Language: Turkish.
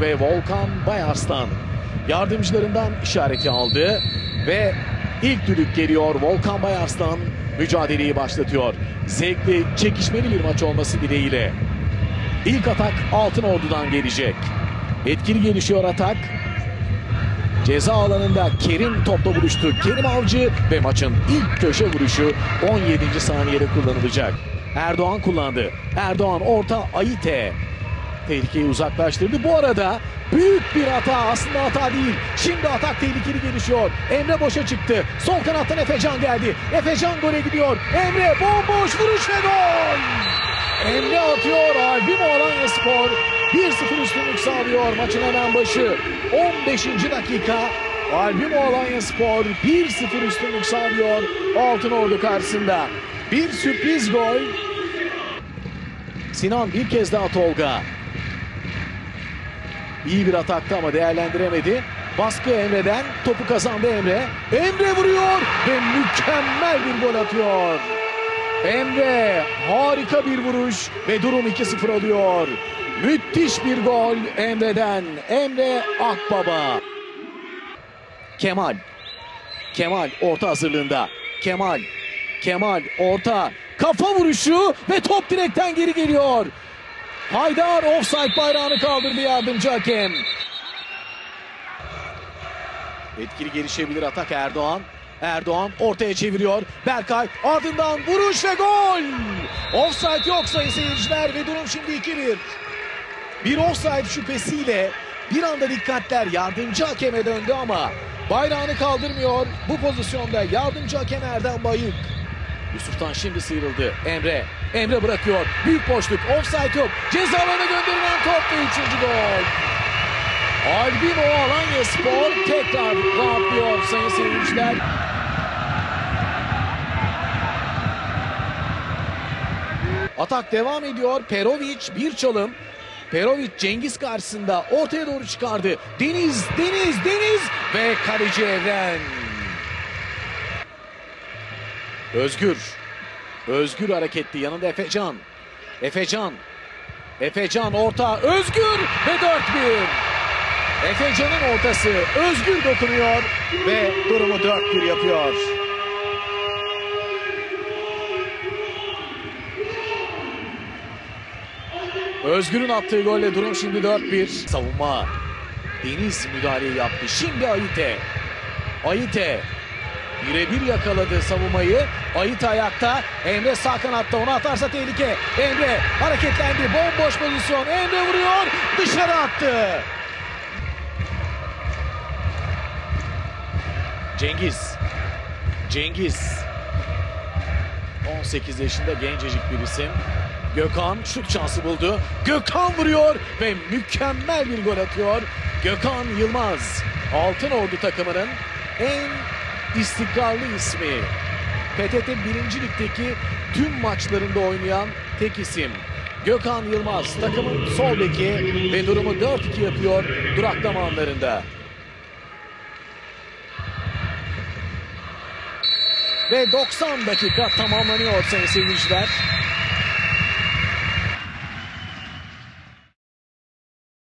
ve Volkan Bayarslan yardımcılarından işareti aldı ve ilk düdük geliyor. Volkan Bayarslan mücadeleyi başlatıyor. Zevkli, çekişmeli bir maç olması dileğiyle. İlk atak Altın Ordu'dan gelecek. Etkili gelişiyor atak. Ceza alanında Kerim topla buluştu. Kerim Avcı ve maçın ilk köşe vuruşu 17. saniyede kullanılacak. Erdoğan kullandı. Erdoğan orta Ayite. Tehlikeyi uzaklaştırdı. Bu arada büyük bir hata aslında hata değil. Şimdi atak tehlikeli gelişiyor. Emre boşa çıktı. Sol kanattan Efecan geldi. Efecan gole gidiyor. Emre bomboş vuruş ve gol. Emre atıyor. Albüm Alanya Spor 1-0 üstünlük sağlıyor maçın hemen başı. 15. dakika Albüm Alanya Spor 1-0 üstünlük sağlıyor Altın Ordu karşısında. Bir sürpriz gol. Sinan bir kez daha Tolga. İyi bir ataktı ama değerlendiremedi. Baskı Emre'den topu kazandı Emre. Emre vuruyor ve mükemmel bir gol atıyor. Emre harika bir vuruş ve durum 2-0 oluyor. Müthiş bir gol Emre'den. Emre Akbaba. Kemal. Kemal orta hazırlığında. Kemal. Kemal orta. Kafa vuruşu ve top direkten geri geliyor. Haydar offside bayrağını kaldırdı yardımcı hakem. Etkili gelişebilir atak Erdoğan. Erdoğan ortaya çeviriyor. Berkay ardından vuruş ve gol. Offside yok sayın seyirciler ve durum şimdi 2-1. Bir offside şüphesiyle bir anda dikkatler yardımcı hakeme döndü ama bayrağını kaldırmıyor. Bu pozisyonda yardımcı hakem Erdem Bayık. Yusuf'tan şimdi sıyrıldı. Emre. Emre bırakıyor. Büyük boşluk. Offside yok. Ceza alanına gönderilen top ve üçüncü gol. Albino Alanya Spor tekrar rahatlıyor sayın seyirciler. Atak devam ediyor. Perovic bir çalım. Perovic Cengiz karşısında ortaya doğru çıkardı. Deniz, Deniz, Deniz ve kaleci Evren. Özgür. Özgür hareketli. Yanında Efecan. Efecan. Efecan orta. Özgür ve 4-1. Efecan'ın ortası. Özgür dokunuyor ve durumu 4-1 yapıyor. Özgür'ün attığı golle durum şimdi 4-1. Savunma. Deniz müdahaleyi yaptı. Şimdi Ayite. Ayite Birebir yakaladı savunmayı. Ayıt ayakta. Emre sağ kanatta onu atarsa tehlike. Emre hareketlendi. Bomboş pozisyon. Emre vuruyor. Dışarı attı. Cengiz. Cengiz. 18 yaşında gencecik bir isim. Gökhan şut şansı buldu. Gökhan vuruyor ve mükemmel bir gol atıyor. Gökhan Yılmaz. Altın Ordu takımının en istikrarlı ismi. PTT 1. Lig'deki tüm maçlarında oynayan tek isim. Gökhan Yılmaz takımın sol beki ve durumu 4-2 yapıyor duraklama anlarında. Ve 90 dakika tamamlanıyor sayın seyirciler.